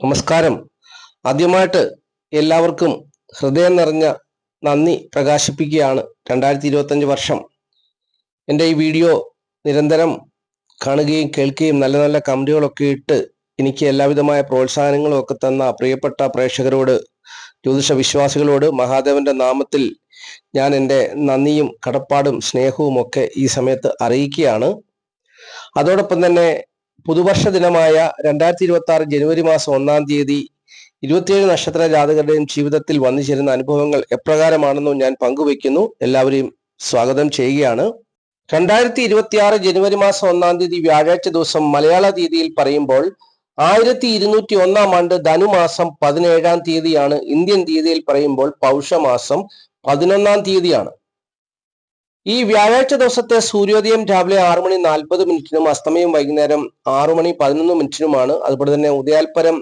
നമസ്കാരം. ആദ്യമായിട്ട് എല്ലാവർക്കും ഹൃദയം നിറഞ്ഞ നന്ദി പ്രകാശിപ്പിക്കുകയാണ് രണ്ടായിരത്തി ഇരുപത്തഞ്ച് വർഷം. എന്റെ ഈ വീഡിയോ നിരന്തരം കാണുകയും കേൾക്കുകയും നല്ല നല്ല കമന്റുകളൊക്കെ ഇട്ട് എനിക്ക് എല്ലാവിധമായ പ്രോത്സാഹനങ്ങളും ഒക്കെ തന്ന പ്രിയപ്പെട്ട പ്രേക്ഷകരോട് ജ്യോതിഷ വിശ്വാസികളോട് മഹാദേവന്റെ നാമത്തിൽ ഞാൻ എന്റെ നന്ദിയും കടപ്പാടും സ്നേഹവും ഒക്കെ ഈ സമയത്ത് അറിയിക്കുകയാണ്. അതോടൊപ്പം തന്നെ പുതുവർഷ ദിനമായ രണ്ടായിരത്തി ഇരുപത്തി ആറ് ജനുവരി മാസം ഒന്നാം തീയതി ഇരുപത്തിയേഴ് നക്ഷത്ര ജാതകരുടെയും ജീവിതത്തിൽ വന്നു ചേരുന്ന അനുഭവങ്ങൾ എപ്രകാരമാണെന്നും ഞാൻ പങ്കുവയ്ക്കുന്നു. എല്ലാവരെയും സ്വാഗതം ചെയ്യുകയാണ്. രണ്ടായിരത്തി ഇരുപത്തി ആറ് ജനുവരി മാസം ഒന്നാം തീയതി വ്യാഴാഴ്ച ദിവസം മലയാള തീയതിയിൽ പറയുമ്പോൾ ആയിരത്തി ഇരുന്നൂറ്റി ഒന്നാം ആണ്ട് ധനുമാസം പതിനേഴാം തീയതിയാണ്. ഇന്ത്യൻ തീയതിയിൽ പറയുമ്പോൾ പൗഷമാസം പതിനൊന്നാം തീയതിയാണ്. ഈ വ്യാഴാഴ്ച ദിവസത്തെ സൂര്യോദയം രാവിലെ ആറു മണി നാൽപ്പത് മിനിറ്റിനും അസ്തമയം വൈകുന്നേരം ആറു മണി പതിനൊന്ന് മിനിറ്റിനുമാണ്. അതുപോലെ തന്നെ ഉദയാൽപരം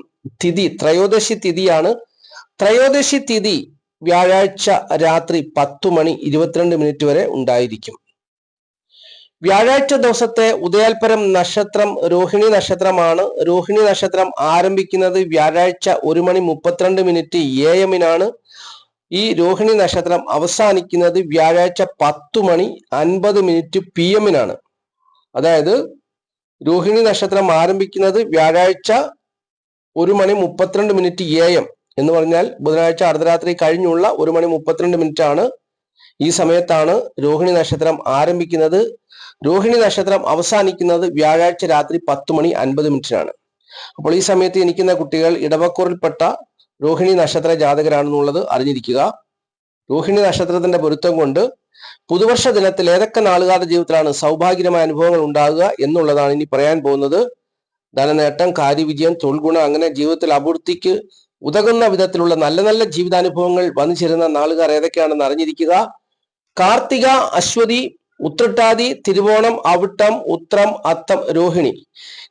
തിഥി ത്രയോദശി തിഥിയാണ്. ത്രയോദശി തിഥി വ്യാഴാഴ്ച രാത്രി പത്തു മണി ഇരുപത്തിരണ്ട് മിനിറ്റ് വരെ ഉണ്ടായിരിക്കും. വ്യാഴാഴ്ച ദിവസത്തെ ഉദയാൽപരം നക്ഷത്രം രോഹിണി നക്ഷത്രമാണ്. രോഹിണി നക്ഷത്രം ആരംഭിക്കുന്നത് വ്യാഴാഴ്ച ഒരു മണി മുപ്പത്തിരണ്ട് മിനിറ്റ് എ എമ്മിനാണ് ഈ രോഹിണി നക്ഷത്രം അവസാനിക്കുന്നത് വ്യാഴാഴ്ച പത്തു മണി അൻപത് മിനിറ്റ് പി എമ്മിനാണ് അതായത് രോഹിണി നക്ഷത്രം ആരംഭിക്കുന്നത് വ്യാഴാഴ്ച ഒരു മണി മുപ്പത്തിരണ്ട് മിനിറ്റ് എ എം എന്ന് പറഞ്ഞാൽ ബുധനാഴ്ച അർദ്ധരാത്രി കഴിഞ്ഞുള്ള ഒരു മണി മുപ്പത്തിരണ്ട് മിനിറ്റ് ആണ് ഈ സമയത്താണ് രോഹിണി നക്ഷത്രം ആരംഭിക്കുന്നത്. രോഹിണി നക്ഷത്രം അവസാനിക്കുന്നത് വ്യാഴാഴ്ച രാത്രി പത്ത് മണി അൻപത് മിനിറ്റിനാണ്. അപ്പോൾ ഈ സമയത്ത് ജനിക്കുന്ന കുട്ടികൾ ഇടവക്കൂറിൽപ്പെട്ട രോഹിണി നക്ഷത്ര ജാതകരാണെന്നുള്ളത് അറിഞ്ഞിരിക്കുക. രോഹിണി നക്ഷത്രത്തിന്റെ പൊരുത്തം കൊണ്ട് പുതുവർഷ ദിനത്തിൽ ഏതൊക്കെ നാളുകാരുടെ ജീവിതത്തിലാണ് സൗഭാഗ്യമായ അനുഭവങ്ങൾ ഉണ്ടാകുക എന്നുള്ളതാണ് ഇനി പറയാൻ പോകുന്നത്. ധനനേട്ടം കാര്യവിജയം തൊഴിൽഗുണം അങ്ങനെ ജീവിതത്തിൽ അഭിവൃദ്ധിക്ക് ഉതകുന്ന വിധത്തിലുള്ള നല്ല നല്ല ജീവിതാനുഭവങ്ങൾ വന്നു ചേരുന്ന നാളുകാർ ഏതൊക്കെയാണെന്ന് അറിഞ്ഞിരിക്കുക. കാർത്തിക അശ്വതി ഉത്രട്ടാതി തിരുവോണം അവിട്ടം ഉത്രം അത്തം രോഹിണി.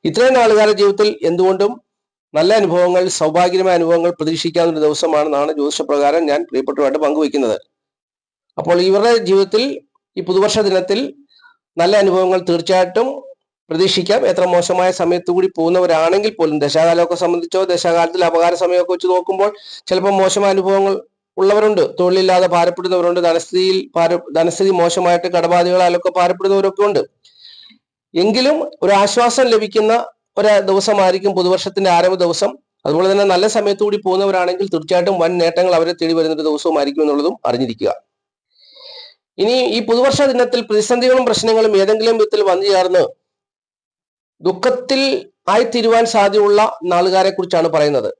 ഇത്രയും നാളുകാരുടെ ജീവിതത്തിൽ എന്തുകൊണ്ടും നല്ല അനുഭവങ്ങൾ സൗഭാഗ്യമായ അനുഭവങ്ങൾ പ്രതീക്ഷിക്കാവുന്ന ഒരു ദിവസമാണ് ദിവസമാണെന്നാണ് ജ്യോതിഷപ്രകാരം ഞാൻ പ്രിയപ്പെട്ടവരായിട്ട് പങ്കുവയ്ക്കുന്നത്. അപ്പോൾ ഇവരുടെ ജീവിതത്തിൽ ഈ പുതുവർഷ ദിനത്തിൽ നല്ല അനുഭവങ്ങൾ തീർച്ചയായിട്ടും പ്രതീക്ഷിക്കാം. എത്ര മോശമായ സമയത്തു കൂടി പോകുന്നവരാണെങ്കിൽ പോലും ദശാകാലമൊക്കെ സംബന്ധിച്ചോ ദശാകാലത്തിൽ അപകാര സമയമൊക്കെ വെച്ച് നോക്കുമ്പോൾ ചിലപ്പോൾ മോശമായ അനുഭവങ്ങൾ ഉള്ളവരുണ്ട്. തൊഴിലില്ലാതെ ഭാരപ്പെടുന്നവരുണ്ട്. ധനസ്ഥിതിയിൽ ധനസ്ഥിതി മോശമായിട്ട് കടബാധികളാലൊക്കെ ഭാരപ്പെടുന്നവരൊക്കെ ഉണ്ട്. എങ്കിലും ഒരു ആശ്വാസം ലഭിക്കുന്ന ഒരു ദിവസമായിരിക്കും പുതുവർഷത്തിന്റെ ആരംഭ ദിവസം. അതുപോലെ തന്നെ നല്ല സമയത്തുകൂടി പോകുന്നവരാണെങ്കിൽ തീർച്ചയായിട്ടും വൻ നേട്ടങ്ങൾ അവരെ തേടി വരുന്ന ഒരു ദിവസവുമായിരിക്കും എന്നുള്ളതും അറിഞ്ഞിരിക്കുക. ഇനി ഈ പുതുവർഷ ദിനത്തിൽ പ്രതിസന്ധികളും പ്രശ്നങ്ങളും ഏതെങ്കിലും വിധത്തിൽ വന്നു ചേർന്ന് ദുഃഖത്തിൽ ആയിത്തീരുവാൻ സാധ്യതയുള്ള നാളുകാരെ കുറിച്ചാണ് പറയുന്നത്.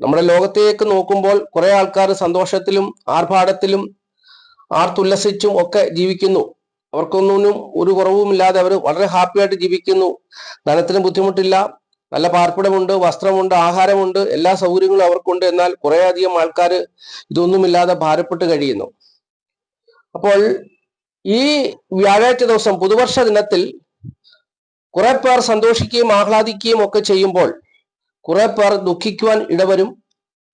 നമ്മുടെ ലോകത്തേക്ക് നോക്കുമ്പോൾ കുറെ ആൾക്കാർ സന്തോഷത്തിലും ആർഭാടത്തിലും ആർത്തുല്ലസിച്ചും ഒക്കെ ജീവിക്കുന്നു. അവർക്കൊന്നും ഒരു കുറവുമില്ലാതെ അവർ വളരെ ഹാപ്പിയായിട്ട് ജീവിക്കുന്നു. ധനത്തിന് ബുദ്ധിമുട്ടില്ല. നല്ല പാർപ്പിടമുണ്ട് വസ്ത്രമുണ്ട് ആഹാരമുണ്ട് എല്ലാ സൗകര്യങ്ങളും അവർക്കുണ്ട്. എന്നാൽ കുറെ അധികം ആൾക്കാർ ഇതൊന്നുമില്ലാതെ ഭാരപ്പെട്ട് കഴിയുന്നു. അപ്പോൾ ഈ വ്യാഴാഴ്ച ദിവസം പുതുവർഷ ദിനത്തിൽ കുറെ പേർ സന്തോഷിക്കുകയും ആഹ്ലാദിക്കുകയും ഒക്കെ ചെയ്യുമ്പോൾ കുറെ പേർ ദുഃഖിക്കുവാൻ ഇടവരും.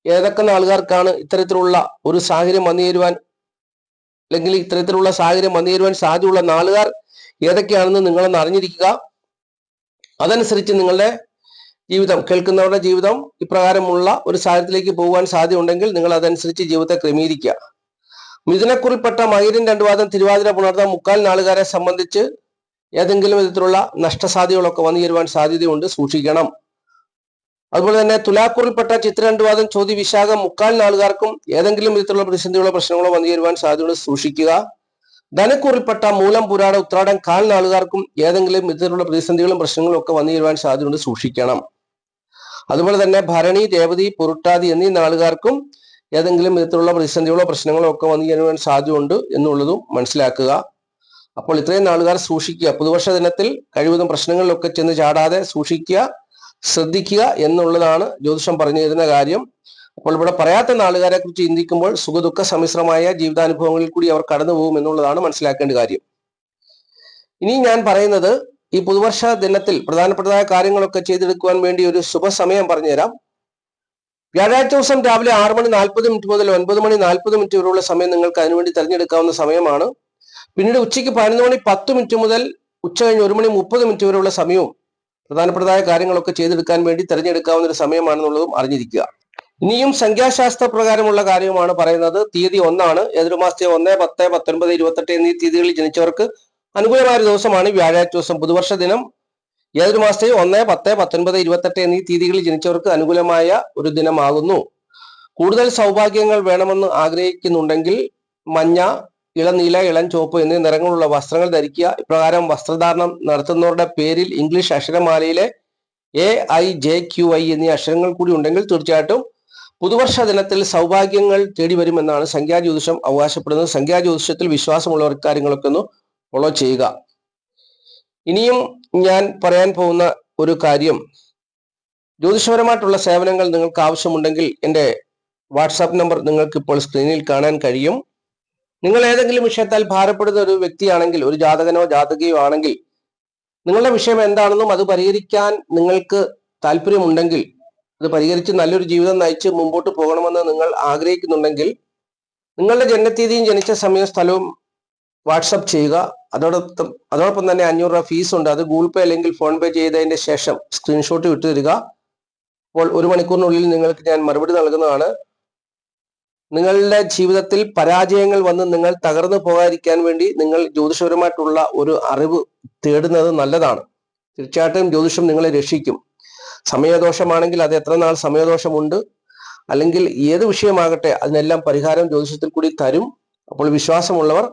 ഏതൊക്കെ ആൾക്കാർക്കാണ് ഇത്തരത്തിലുള്ള ഒരു സാഹചര്യം വന്നു ചേരുവാൻ അല്ലെങ്കിൽ ഇത്തരത്തിലുള്ള സാഹചര്യം വന്നു തരുവാൻ സാധ്യതയുള്ള നാളുകാർ ഏതൊക്കെയാണെന്ന് നിങ്ങളൊന്ന് അറിഞ്ഞിരിക്കുക. അതനുസരിച്ച് നിങ്ങളുടെ ജീവിതം കേൾക്കുന്നവരുടെ ജീവിതം ഇപ്രകാരമുള്ള ഒരു സാഹചര്യത്തിലേക്ക് പോകുവാൻ സാധ്യതയുണ്ടെങ്കിൽ നിങ്ങൾ അതനുസരിച്ച് ജീവിതത്തെ ക്രമീകരിക്കുക. മിഥുനക്കുറിൽപ്പെട്ട മകരൻ രണ്ടുവാദം തിരുവാതിര പുണർന്ന മുക്കാൽ നാളുകാരെ സംബന്ധിച്ച് ഏതെങ്കിലും വിധത്തിലുള്ള നഷ്ടസാധ്യതകളൊക്കെ വന്നു ചേരുവാൻ സാധ്യതയുണ്ട്. സൂക്ഷിക്കണം. അതുപോലെ തന്നെ തുലാക്കൂറിൽപ്പെട്ട ചിത്രരണ്ടുവാദം ചോദ്യ വിശാഖം മുക്കാൽ നാളുകാർക്കും ഏതെങ്കിലും വിധത്തിലുള്ള പ്രതിസന്ധികളോ പ്രശ്നങ്ങളോ വന്നു ചേരുവാൻ സാധ്യതയുണ്ട് സൂക്ഷിക്കുക. ധനക്കൂറിൽപ്പെട്ട മൂലം പുരാട ഉത്രാടം കാൽ നാളുകാർക്കും ഏതെങ്കിലും വിധത്തിലുള്ള പ്രതിസന്ധികളും പ്രശ്നങ്ങളും ഒക്കെ വന്നു ചേരുവാൻ സാധ്യതയുണ്ട് സൂക്ഷിക്കണം. അതുപോലെ തന്നെ ഭരണി ദേവതി പുരുട്ടാതി എന്നീ നാളുകാർക്കും ഏതെങ്കിലും വിധത്തിലുള്ള പ്രതിസന്ധികളോ പ്രശ്നങ്ങളോ ഒക്കെ വന്നു ചേരുവാൻ സാധ്യതയുണ്ട് എന്നുള്ളതും മനസ്സിലാക്കുക. അപ്പോൾ ഇത്രയും നാളുകാർ സൂക്ഷിക്കുക. പുതുവർഷ ദിനത്തിൽ കഴിവതും പ്രശ്നങ്ങളിലൊക്കെ ചെന്ന് ചാടാതെ സൂക്ഷിക്കുക. ശ്രദ്ധിക്കുക എന്നുള്ളതാണ് ജ്യോതിഷം പറഞ്ഞു തരുന്ന കാര്യം. അപ്പോൾ ഇവിടെ പറയാത്ത നാളുകാരെ കുറിച്ച് ചിന്തിക്കുമ്പോൾ സുഖദുഃഖ സമ്മിശ്രമായ ജീവിതാനുഭവങ്ങളിൽ കൂടി അവർ കടന്നു പോകും എന്നുള്ളതാണ് മനസ്സിലാക്കേണ്ട കാര്യം. ഇനി ഞാൻ പറയുന്നത് ഈ പുതുവർഷ ദിനത്തിൽ പ്രധാനപ്പെട്ടതായ കാര്യങ്ങളൊക്കെ ചെയ്തെടുക്കുവാൻ വേണ്ടി ഒരു ശുഭസമയം പറഞ്ഞുതരാം. വ്യാഴാഴ്ച ദിവസം രാവിലെ ആറ് മണി നാൽപ്പത് മിനിറ്റ് മുതൽ ഒൻപത് മണി നാൽപ്പത് മിനിറ്റ് വരെയുള്ള സമയം നിങ്ങൾക്ക് അതിനുവേണ്ടി തിരഞ്ഞെടുക്കാവുന്ന സമയമാണ്. പിന്നീട് ഉച്ചയ്ക്ക് പതിനൊന്ന് മണി പത്ത് മിനിറ്റ് മുതൽ ഉച്ച കഴിഞ്ഞ് ഒരു മണി മുപ്പത് മിനിറ്റ് വരെയുള്ള സമയവും പ്രധാനപ്പെട്ടതായ കാര്യങ്ങളൊക്കെ ചെയ്തെടുക്കാൻ വേണ്ടി തിരഞ്ഞെടുക്കാവുന്ന ഒരു സമയമാണെന്നുള്ളതും അറിഞ്ഞിരിക്കുക. ഇനിയും സംഖ്യാശാസ്ത്ര പ്രകാരമുള്ള കാര്യമാണ് പറയുന്നത്. തീയതി ഒന്നാണ്. ഏതൊരുമാസത്തെ ഒന്ന് പത്ത് പത്തൊൻപത് ഇരുപത്തെട്ട് എന്നീ തീയതികളിൽ ജനിച്ചവർക്ക് അനുകൂലമായ ദിവസമാണ് വ്യാഴാഴ്ച ദിവസം. പുതുവർഷ ദിനം ഏതൊരു മാസത്തെ ഒന്ന് പത്ത് പത്തൊൻപത് ഇരുപത്തെട്ട് എന്നീ തീയതികളിൽ ജനിച്ചവർക്ക് അനുകൂലമായ ഒരു ദിനമാകുന്നു. കൂടുതൽ സൗഭാഗ്യങ്ങൾ വേണമെന്ന് ആഗ്രഹിക്കുന്നുണ്ടെങ്കിൽ മഞ്ഞ ഇളനീല ഇളം ചുവപ്പ് എന്നീ നിറങ്ങളുള്ള വസ്ത്രങ്ങൾ ധരിക്കുക. ഇപ്രകാരം വസ്ത്രധാരണം നടത്തുന്നവരുടെ പേരിൽ English അക്ഷരമാലയിലെ A I J Q I എന്നീ അക്ഷരങ്ങൾ കൂടി ഉണ്ടെങ്കിൽ തീർച്ചയായിട്ടും പുതുവർഷ ദിനത്തിൽ സൗഭാഗ്യങ്ങൾ തേടി വരുമെന്നാണ് സംഖ്യാജ്യോതിഷം അവകാശപ്പെടുന്നത്. സംഖ്യാജ്യോതിഷത്തിൽ വിശ്വാസമുള്ളവർ കാര്യങ്ങളൊക്കെ ഒന്ന് ഫോളോ ചെയ്യുക. ഇനിയും ഞാൻ പറയാൻ പോകുന്ന ഒരു കാര്യം. ജ്യോതിഷപരമായിട്ടുള്ള സേവനങ്ങൾ നിങ്ങൾക്ക് ആവശ്യമുണ്ടെങ്കിൽ എന്റെ വാട്സാപ്പ് നമ്പർ നിങ്ങൾക്ക് ഇപ്പോൾ സ്ക്രീനിൽ കാണാൻ കഴിയും. നിങ്ങൾ ഏതെങ്കിലും വിഷയത്താൽ ഭാരപ്പെടുന്ന ഒരു വ്യക്തിയാണെങ്കിൽ ഒരു ജാതകനോ ജാതകയോ ആണെങ്കിൽ നിങ്ങളുടെ വിഷയം എന്താണെന്നും അത് പരിഹരിക്കാൻ നിങ്ങൾക്ക് താല്പര്യമുണ്ടെങ്കിൽ അത് പരിഹരിച്ച് നല്ലൊരു ജീവിതം നയിച്ച് മുമ്പോട്ട് പോകണമെന്ന് നിങ്ങൾ ആഗ്രഹിക്കുന്നുണ്ടെങ്കിൽ നിങ്ങളുടെ ജനനത്തീയതിയും ജനിച്ച സമയവും സ്ഥലവും വാട്സപ്പ് ചെയ്യുക. അതോടൊപ്പം അതോടൊപ്പം തന്നെ അഞ്ഞൂറ് രൂപ ഫീസ് ഉണ്ട്. അത് ഗൂഗിൾ പേ അല്ലെങ്കിൽ ഫോൺ പേ ചെയ്തതിന്റെ ശേഷം സ്ക്രീൻഷോട്ട് വിട്ടു തരിക. അപ്പോൾ ഒരു മണിക്കൂറിനുള്ളിൽ നിങ്ങൾക്ക് ഞാൻ മറുപടി നൽകുന്നതാണ്. നിങ്ങളുടെ ജീവിതത്തിൽ പരാജയങ്ങൾ വന്ന് നിങ്ങൾ തകർന്നു പോകാതിരിക്കാൻ വേണ്ടി നിങ്ങൾ ജ്യോതിഷപരമായിട്ടുള്ള ഒരു അറിവ് തേടുന്നത് നല്ലതാണ്. തീർച്ചയായിട്ടും ജ്യോതിഷം നിങ്ങളെ രക്ഷിക്കും. സമയദോഷമാണെങ്കിൽ അത് എത്ര നാൾ സമയദോഷമുണ്ട്? അല്ലെങ്കിൽ ഏത് വിഷയമാകട്ടെ അതിനെല്ലാം പരിഹാരം ജ്യോതിഷത്തിൽ കൂടി തരും. അപ്പോൾ വിശ്വാസമുള്ളവർ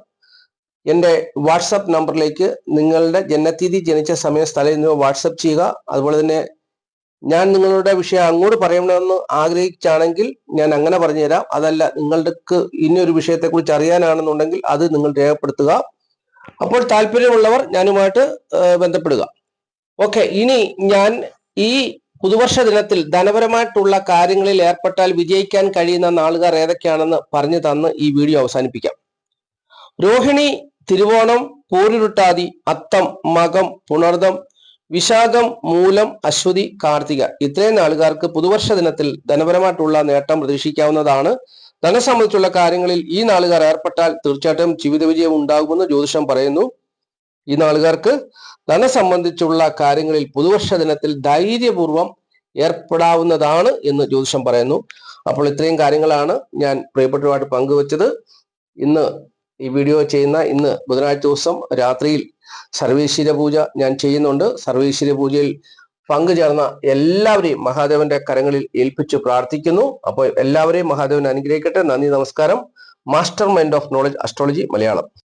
എന്റെ വാട്സപ്പ് നമ്പറിലേക്ക് നിങ്ങളുടെ ജനനത്തീയതി ജനിച്ച സമയ സ്ഥലം എന്നിവ വാട്സപ്പ് ചെയ്യുക. അതുപോലെ തന്നെ ഞാൻ നിങ്ങളുടെ വിഷയം അങ്ങോട്ട് പറയണമെന്ന് ആഗ്രഹിച്ചാണെങ്കിൽ ഞാൻ അങ്ങനെ പറഞ്ഞുതരാം. അതല്ല നിങ്ങൾക്ക് ഇനിയൊരു വിഷയത്തെക്കുറിച്ച് അറിയാനാണെന്നുണ്ടെങ്കിൽ അത് നിങ്ങൾ രേഖപ്പെടുത്തുക. അപ്പോൾ താല്പര്യമുള്ളവർ ഞാനുമായിട്ട് ബന്ധപ്പെടുക. ഓക്കെ ഇനി ഞാൻ ഈ പുതുവർഷ ദിനത്തിൽ ധനപരമായിട്ടുള്ള കാര്യങ്ങളിൽ ഏർപ്പെട്ടാൽ വിജയിക്കാൻ കഴിയുന്ന നാളുകാർ ഏതൊക്കെയാണെന്ന് പറഞ്ഞു തന്ന് ഈ വീഡിയോ അവസാനിപ്പിക്കാം. രോഹിണി തിരുവോണം പൂരുരുട്ടാതി അത്തം മകം പുണർദം വിശാഖം മൂലം അശ്വതി കാർത്തിക ഇത്രയും നാളുകാർക്ക് പുതുവർഷ ദിനത്തിൽ ധനപരമായിട്ടുള്ള നേട്ടം പ്രതീക്ഷിക്കാവുന്നതാണ്. ധനം സംബന്ധിച്ചുള്ള കാര്യങ്ങളിൽ ഈ നാളുകാർ ഏർപ്പെട്ടാൽ തീർച്ചയായിട്ടും ജീവിത വിജയം ഉണ്ടാകുമെന്ന് ജ്യോതിഷം പറയുന്നു. ഈ നാളുകാർക്ക് ധനം സംബന്ധിച്ചുള്ള കാര്യങ്ങളിൽ പുതുവർഷ ദിനത്തിൽ ധൈര്യപൂർവം ഏർപ്പെടാവുന്നതാണ് എന്ന് ജ്യോതിഷം പറയുന്നു. അപ്പോൾ ഇത്രയും കാര്യങ്ങളാണ് ഞാൻ പ്രിയപ്പെട്ടവരുമായിട്ട് പങ്കുവച്ചത്. ഇന്ന് ഈ വീഡിയോ ചെയ്യുന്ന ഇന്ന് ബുധനാഴ്ച ദിവസം രാത്രിയിൽ സർവേശ്വര പൂജ ഞാൻ ചെയ്യുന്നുണ്ട്. സർവേശ്വര പൂജയിൽ പങ്കുചേർന്ന എല്ലാവരെയും മഹാദേവന്റെ കരങ്ങളിൽ ഏൽപ്പിച്ച് പ്രാർത്ഥിക്കുന്നു. അപ്പോൾ എല്ലാവരെയും മഹാദേവൻ അനുഗ്രഹിക്കട്ടെ. നന്ദി നമസ്കാരം. Master mind of knowledge astrology Malayalam.